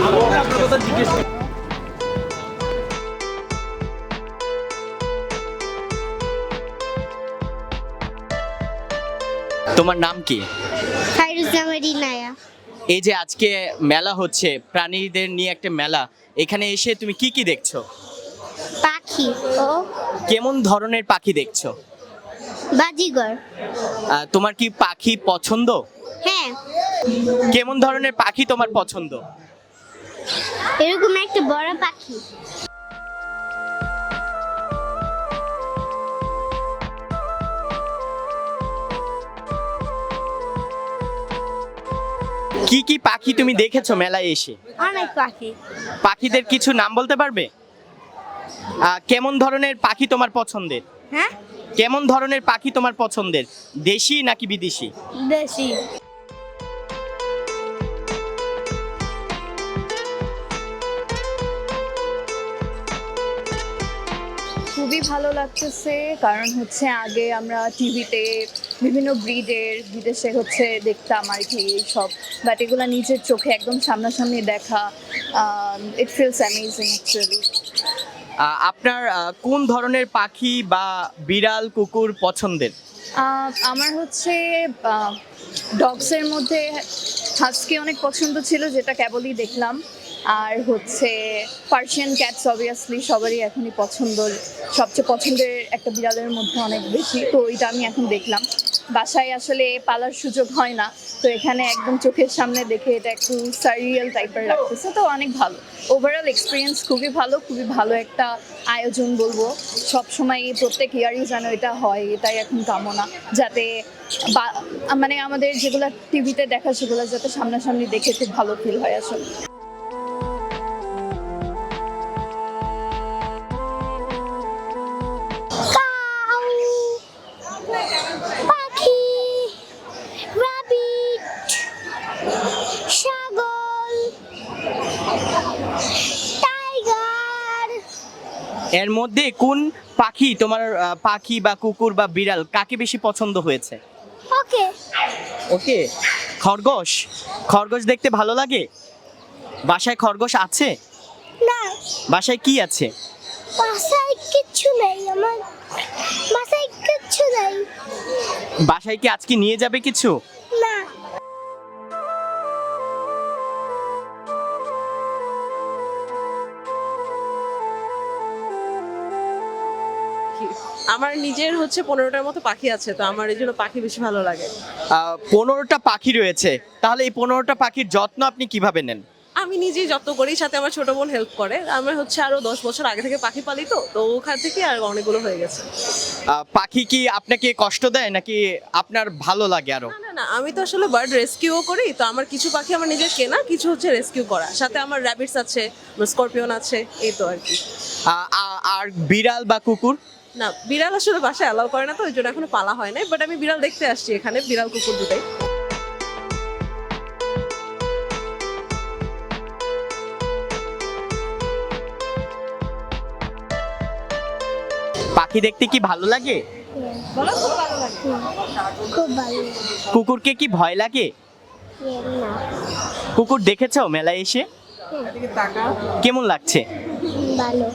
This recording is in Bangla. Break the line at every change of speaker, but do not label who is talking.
আপনার কথা জিজ্ঞেস তোমার নাম কি? এই যে আজকে মেলা হচ্ছে প্রাণীদের নিয়ে একটা মেলা এখানে এসে তুমি কি কি দেখছ?
পাখি ও
কেমন ধরনের পাখি দেখছ?
বাজিগর।
তোমার কি পাখি পছন্দ?
হ্যাঁ।
কেমন ধরনের পাখি তোমার পছন্দ?
এরকম একটা বড় পাখি।
কি কি পাখি তুমি দেখেছ মেলায় এসে?
অনেক পাখি।
পাখিদের কিছু নাম বলতে পারবে? আহ, কেমন ধরনের পাখি তোমার পছন্দের?
হ্যাঁ?
কেমন ধরনের পাখি তোমার পছন্দের? দেশি নাকি বিদেশি?
দেশি।
খুবই ভালো লাগতেছে কারণ হচ্ছে আগে আমরা টিভিতে বিভিন্ন ব্রিডের বিদেশে হচ্ছে দেখতাম আর কি এইসব। বাট এগুলো নিজের চোখে একদম সামনাসামনি দেখা ইট ফিলস অ্যামেজিং অ্যাকচুয়ালি
আপনার কোন ধরনের পাখি বা বিড়াল কুকুর পছন্দের?
আমার হচ্ছে ডগসের মধ্যে হাস্কি অনেক পছন্দ ছিল যেটা কেবলই দেখলাম। আর হচ্ছে পার্সিয়ান ক্যাটস অবভিয়াসলি সবারই এখনই পছন্দ সবচেয়ে পছন্দের একটা বিড়ালের মধ্যে অনেক বেশি। তো ওইটা আমি এখন দেখলাম। বাসায় আসলে পালার সুযোগ হয় না। তো এখানে একদম চোখের সামনে দেখে এটা একটু সারিয়াল টাইপের লাগতেছে। তো অনেক ভালো। ওভারঅল এক্সপিরিয়েন্স খুবই ভালো খুবই ভালো একটা আয়োজন বলব। সবসময় প্রত্যেক ইয়ারই যেন এটা হয়, এটাই এখন কামনা। যাতে মানে আমাদের যেগুলো টিভিতে দেখা, সেগুলো যাতে সামনাসামনি দেখে খুব ভালো ফিল হয় আসলে।
এর মধ্যে কোন পাখি তোমার পাখি বা কুকুর বা বিড়াল কাকে বেশি পছন্দ হয়েছে?
ওকে।
ওকে। খরগোশ? খরগোশ দেখতে ভালো লাগে? বাসায় খরগোশ আছে?
না।
বাসায় কি আছে?
বাসায় কিচ্ছু নেই আমার। বাসায় কিচ্ছু নেই।
বাসায় কি আজকে নিয়ে যাবে কিছু?
না
আমার নিজের হচ্ছে পনেরোটার মতো পাখি আছে তো আমার এই জন্য পাখি বেশি ভালো লাগে।
পনেরোটা পাখি রয়েছে তাহলে এই পনেরোটা পাখির যত্ন আপনি কীভাবে নেন?
আমি নিজেই যত্ন করি সাথে আমার ছোট বোন হেল্প করে। আমার হচ্ছে আরও দশ বছর আগে থেকে পাখি পালি তো তো ওখান থেকে আর অনেকগুলো হয়ে গেছে।
পাখি কি আপনাকে কষ্ট দেয় নাকি আপনার ভালো লাগে আরও?
না না না আমি তো আসলে বার্ড রেস্কিউও করি তো আমার কিছু পাখি আমার নিজের কেনা কিছু হচ্ছে রেস্কিউ করা। সাথে আমার র্যাবিটস আছে স্করপিয়ন আছে এই তো আর কি।
আর বিড়াল বা কুকুর?
না বিড়াল আসলে বাসায় অ্যালাউ করে না তো ওই জন্য এখনও পালা হয় নাই বাট আমি বিড়াল দেখতে আসছি এখানে বিড়াল কুকুর দুটাই।
পাখি দেখতে কি ভালো লাগে?
খুব ভালো
কুকুরকে কি ভয় লাগে?
না।
কুকুর দেখেছ মেলায় এসে? কেমন লাগছে?
ভালো।